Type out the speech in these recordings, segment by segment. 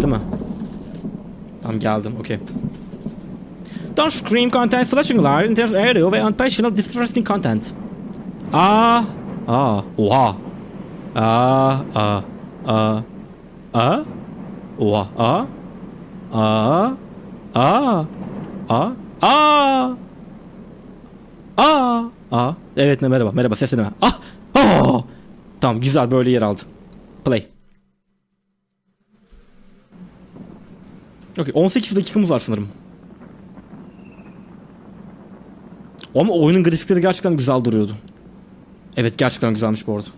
Geldi mi? Tamam geldim. Okey. Don't scream content flashing light into area ve unpassionate distressing content. Aa. Aa. Oha. Aa. Aa. Aa. Aa. Oha. Aa. Aa. Aa. Aa. Aa. Aa. Aa. Evet ne merhaba. Merhaba sesleneme. Ah. Aa. Tamam güzel böyle yer aldı. Play. Okey 18 dakikamız var sanırım. Ama oyunun grafikleri gerçekten güzel duruyordu. Evet gerçekten güzelmiş bu arada.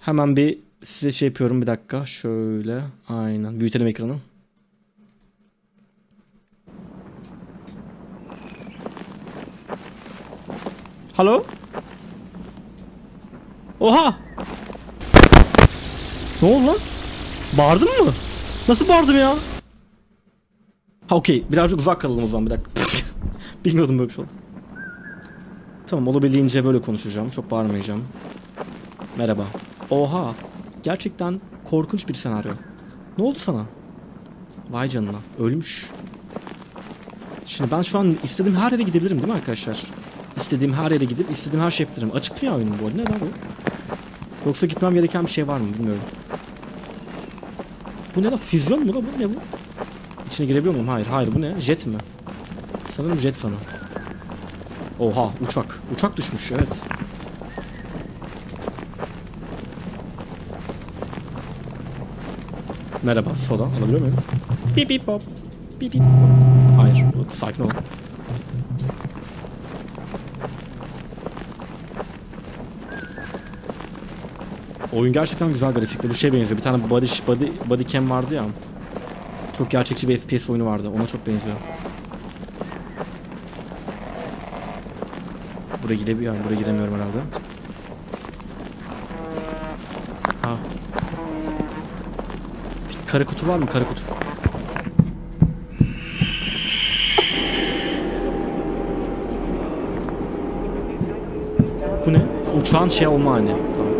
Hemen bir size şey yapıyorum bir dakika. Şöyle aynen büyütelim ekranı. Halo? Oha! Ne oldu lan? Bağırdın mı? Nasıl bağırdım ya? Ha okey. Birazcık uzak kalalım o zaman bir dakika. Bilmiyordum böyle bir şey oldu. Tamam olabildiğince böyle konuşacağım. Çok bağırmayacağım. Merhaba. Oha. Gerçekten korkunç bir senaryo. Ne oldu sana? Vay canına. Ölmüş. Şimdi ben şu an istediğim her yere gidebilirim değil mi arkadaşlar? İstediğim her yere gidip istediğim her şey yapabilirim. Açık dünya oyunu bu arada. Ne lan bu? Yoksa gitmem gereken bir şey var mı bilmiyorum. Bu ne lan? Füzyon mu lan bu? Ne bu? İçine girebiliyor muyum? Hayır. Hayır bu ne? Jet mi? Sanırım jet fanı. Oha uçak. Uçak düşmüş evet. Merhaba soda alabiliyor muyum? Bip bip hop. Bip bip hop. Hayır sakin ol. Oyun gerçekten güzel grafikli. Bu şey benziyor. Bir tane body, body, body cam vardı ya. Çok gerçekçi bir FPS oyunu vardı. Ona çok benziyor. Buraya girebiliyor. Yani buraya giremiyorum herhalde. Ha. Bir kara kutu var mı? Kara kutu. Bu ne? Uçağın şey olma hani. Tamam.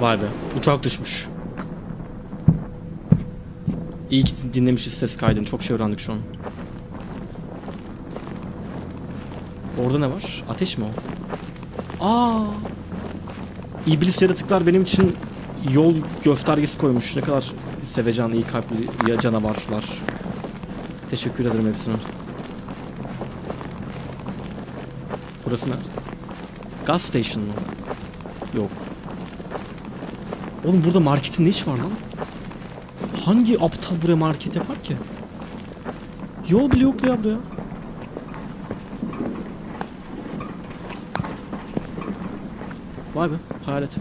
Vay be. Uçak düşmüş. İyi ki dinlemişiz ses kaydını. Çok şey öğrendik şu an. Orada ne var? Ateş mi o? Aa! İblis yaratıklar benim için yol göstergesi koymuş. Ne kadar sevecen, iyi kalpli ya canavarlar. Teşekkür ederim hepsine. Burası nerede? Gas station mı? Yok. Oğlum burada marketin ne işi var lan? Hangi aptal buraya market yapar ki? Yol bile yok ya buraya. Vay be hayalet.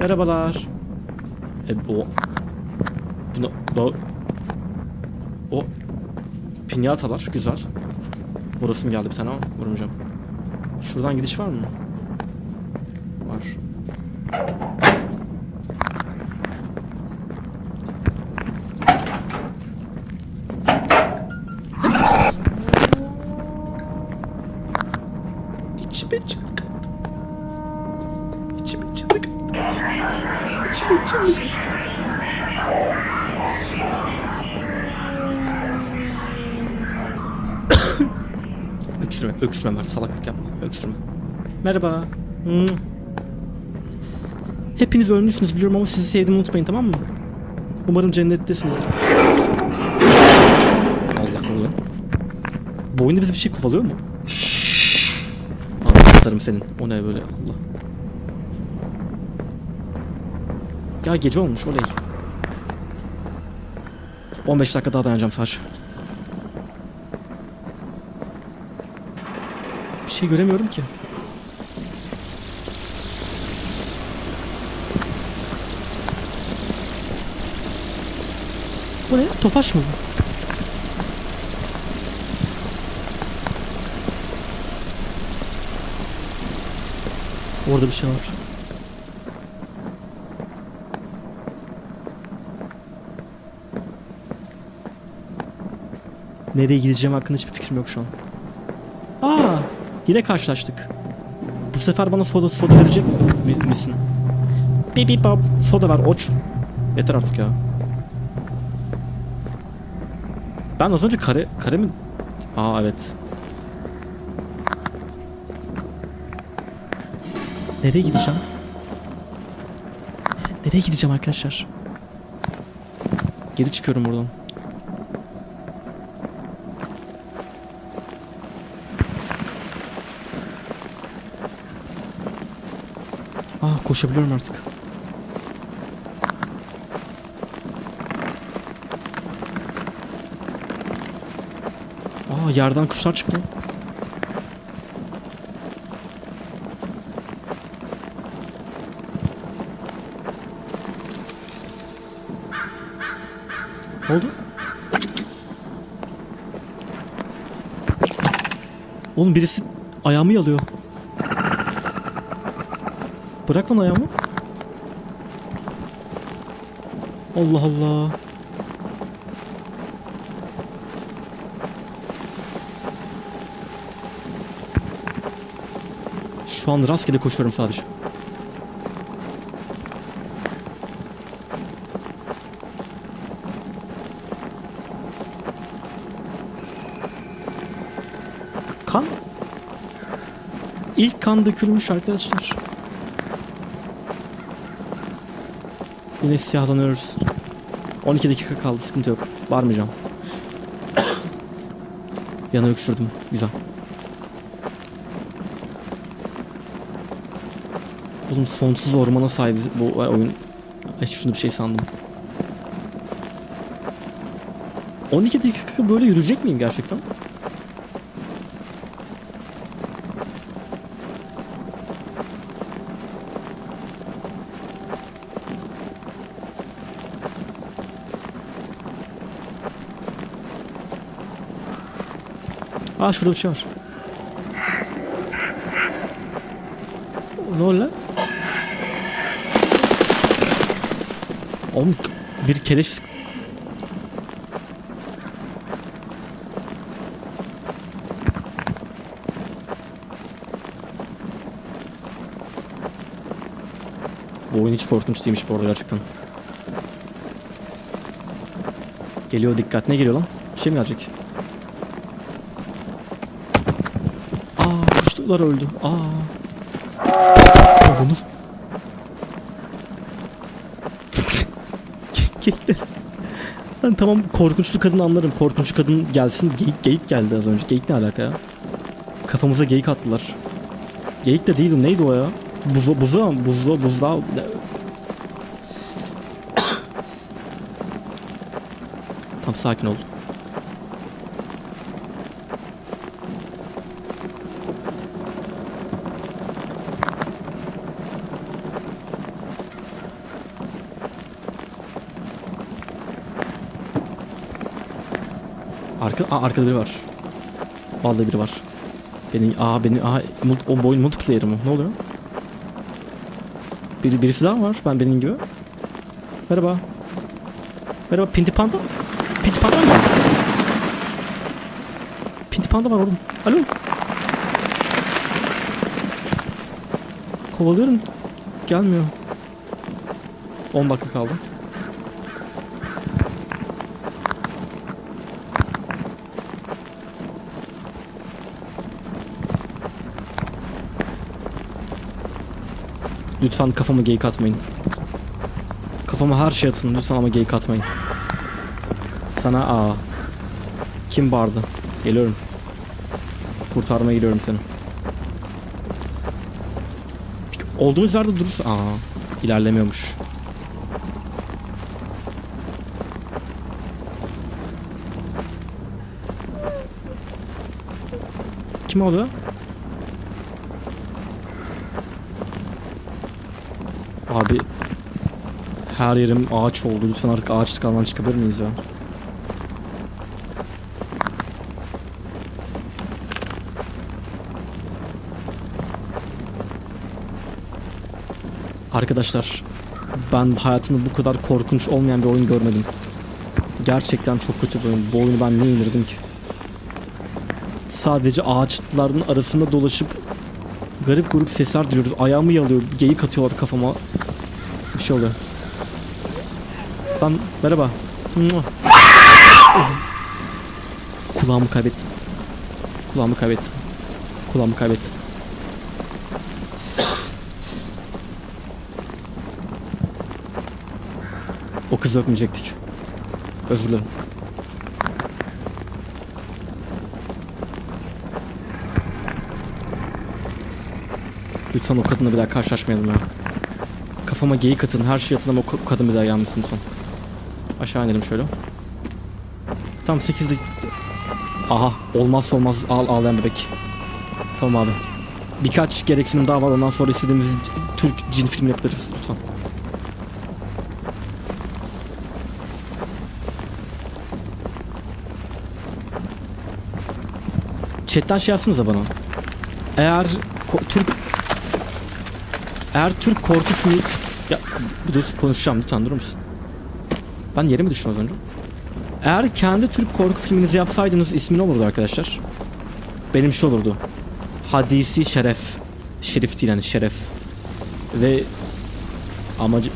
Merhabalar. E, o... Buna... O... O... Pinyatalar güzel. Burası geldi bir tane ama vurmayacağım. Şuradan gidiş var mı? Var. Öksürme, öksürme var. Salaklık yapma. Öksürme. Merhaba. Hmm. Hepiniz ölmüşsünüz biliyorum ama sizi sevdiğimi unutmayın tamam mı? Umarım cennettesinizdir. Allah oluyor? Bu oyunda bizi bir şey kovalıyor mu? Anahtarım senin. O ne böyle Allah. Ya gece olmuş oley. 15 dakika daha dayanacağım sadece. şey göremiyorum ki. Bu ne? Tofaş mı bu? Orada bir şey var. Nereye gideceğim hakkında hiçbir fikrim yok şu an. Yine karşılaştık. Bu sefer bana soda soda verecek mi, misin? Bip bip bap, soda ver oç. Yeter artık ya. Ben az önce kare kare mi? Aa evet. Nereye gideceğim? Nere- Nereye gideceğim arkadaşlar? Geri çıkıyorum buradan. Koşabiliyorum artık. Aa yerden kuşlar çıktı. Ne oldu? Oğlum birisi ayağımı yalıyor. Bırak lan ayağımı. Allah Allah. Şu an rastgele koşuyorum sadece. Kan. İlk kan dökülmüş arkadaşlar. Yine siyahlanıyoruz. 12 dakika kaldı sıkıntı yok. Varmayacağım. Yana öksürdüm. Güzel. Oğlum sonsuz ormana sahip bu oyun. Ay şunu bir şey sandım. 12 dakika böyle yürüyecek miyim gerçekten? Aa şurada bir şey var. Ne oldu lan? Oğlum bir keleş. Bu oyun hiç korkunç değilmiş bu arada gerçekten. Geliyor dikkat. Ne geliyor lan? Bir şey mi gelecek? Kuşlar öldü. Aa. Aa, Bunu... Geyikler. Ben tamam korkunçlu kadın anlarım. Korkunç kadın gelsin. Geyik geyik geldi az önce. Geyik ne alaka ya? Kafamıza geyik attılar. Geyik de değildi. Neydi o ya? Buzo, buzo, buzlu, buzla. Tam sakin ol. Arka, aa, arkada biri var. Vallahi biri var. Benim, aa benim, aa o boyun multiplayer mı? Ne oluyor? Biri, birisi daha var ben benim gibi. Merhaba. Merhaba Pinti Panda. Pinti Panda mı? Pinti Panda var oğlum. Alo. Kovalıyorum. Gelmiyor. 10 dakika kaldı. Lütfen kafama geyik atmayın. Kafama her şey atın lütfen ama geyik atmayın. Sana aa. Kim bağırdı? Geliyorum. Kurtarmaya gidiyorum seni. Peki, Olduğunuz yerde durursa... Aa. ilerlemiyormuş. Kim oldu? Abi her yerim ağaç oldu. Lütfen artık ağaçlık alan çıkabilir miyiz ya? Arkadaşlar ben hayatımda bu kadar korkunç olmayan bir oyun görmedim. Gerçekten çok kötü bir oyun. Bu oyunu ben niye indirdim ki? Sadece ağaçların arasında dolaşıp garip grup sesler duyuyoruz. Ayağımı yalıyor, geyik atıyorlar kafama. Bir şey oluyor. Ben merhaba. Kulağımı kaybettim. Kulağımı kaybettim. Kulağımı kaybettim. O kızı öpmeyecektik. Özür dilerim. Lütfen o kadınla bir daha karşılaşmayalım ya. Kafama geyik atın, her şey atın ama o ka- kadın bir daha gelmesin lütfen. Aşağı inelim şöyle. Tamam 8'de... Aha olmazsa olmaz ağ ağlayan bebek. Tamam abi. Birkaç gereksinim daha var ondan sonra istediğimiz Türk cin filmi yaparız lütfen. Chatten şey yazsınıza bana. Eğer Türk eğer Türk korku filmi ya dur konuşacağım lütfen durur musun? Ben yere mi düştüm az önce? Eğer kendi Türk korku filminizi yapsaydınız ismi ne olurdu arkadaşlar? Benim şey olurdu. Hadisi Şeref. Şerif değil yani Şeref. Ve amacı...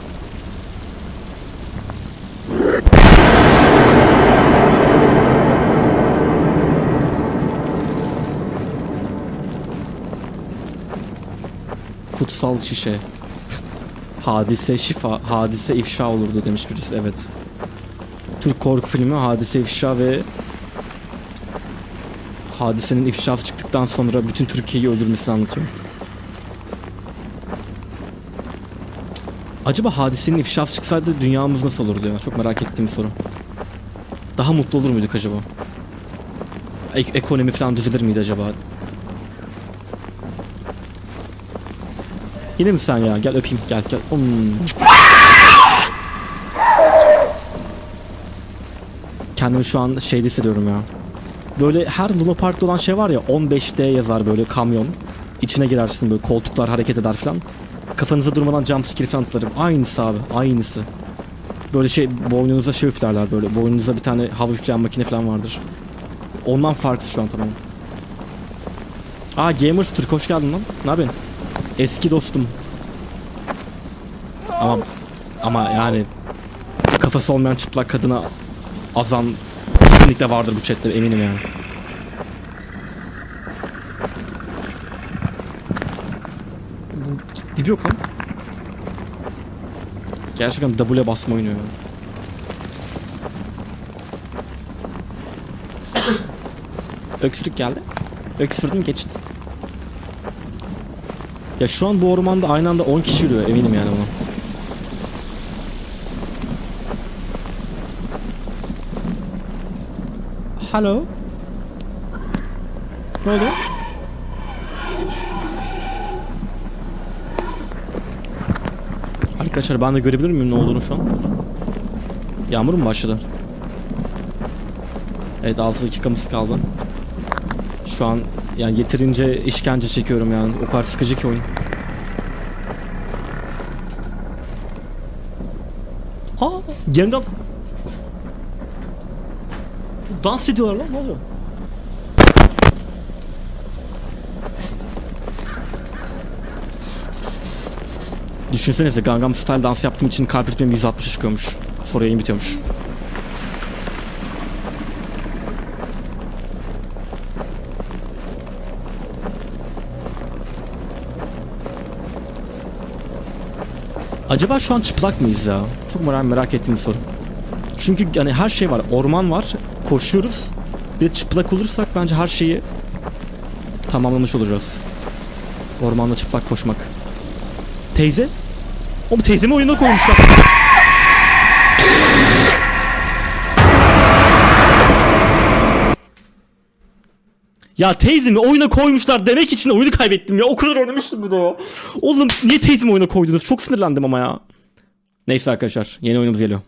Kutsal şişe. Hadise şifa, hadise ifşa olurdu demiş birisi evet. Türk korku filmi hadise ifşa ve hadisenin ifşası çıktıktan sonra bütün Türkiye'yi öldürmesini anlatıyor. Acaba hadisenin ifşası çıksaydı dünyamız nasıl olurdu ya? Çok merak ettiğim soru. Daha mutlu olur muyduk acaba? Ek- ekonomi falan düzelir miydi acaba? Yine mi sen ya? Gel öpeyim gel gel. Hmm. Kendimi şu an şeyde hissediyorum ya. Böyle her Luna Park'ta olan şey var ya 15D yazar böyle kamyon. İçine girersin böyle koltuklar hareket eder falan. Kafanıza durmadan jumpscare falan atarım. Aynısı abi aynısı. Böyle şey boynunuza şey üflerler böyle. Boynunuza bir tane hava üfleyen makine falan vardır. Ondan farksız şu an tamam. Aa Gamers Türk hoş geldin lan. Ne yapıyorsun? Eski dostum. Ama ama yani kafası olmayan çıplak kadına azan kesinlikle vardır bu chatte eminim yani. Dibi yok lan. Gerçekten W'ye basma oynuyor. Öksürük geldi. Öksürdüm geçti. Ya şu an bu ormanda aynı anda 10 kişi yürüyor eminim yani buna. Hello. Ne oldu? Arkadaşlar ben de görebilir miyim ne olduğunu şu an? Yağmur mu başladı? Evet 6 dakikamız kaldı. Şu an yani yeterince işkence çekiyorum yani. O kadar sıkıcı ki oyun. Aa, yeniden dans ediyorlar lan ne oluyor? Düşünsenize Gangnam Style dans yaptığım için kalp ritmim 160'a çıkıyormuş. Sonra yayın bitiyormuş. Acaba şu an çıplak mıyız ya? Çok merak, merak ettiğim bir soru. Çünkü yani her şey var. Orman var. Koşuyoruz. Bir de çıplak olursak bence her şeyi tamamlamış olacağız. Ormanda çıplak koşmak. Teyze? Oğlum teyzemi oyuna koymuşlar. Ya teyzemi oyuna koymuşlar demek için oyunu kaybettim ya. O kadar oynamıştım bir de ya. Oğlum niye teyzemi oyuna koydunuz? Çok sinirlendim ama ya. Neyse arkadaşlar yeni oyunumuz geliyor.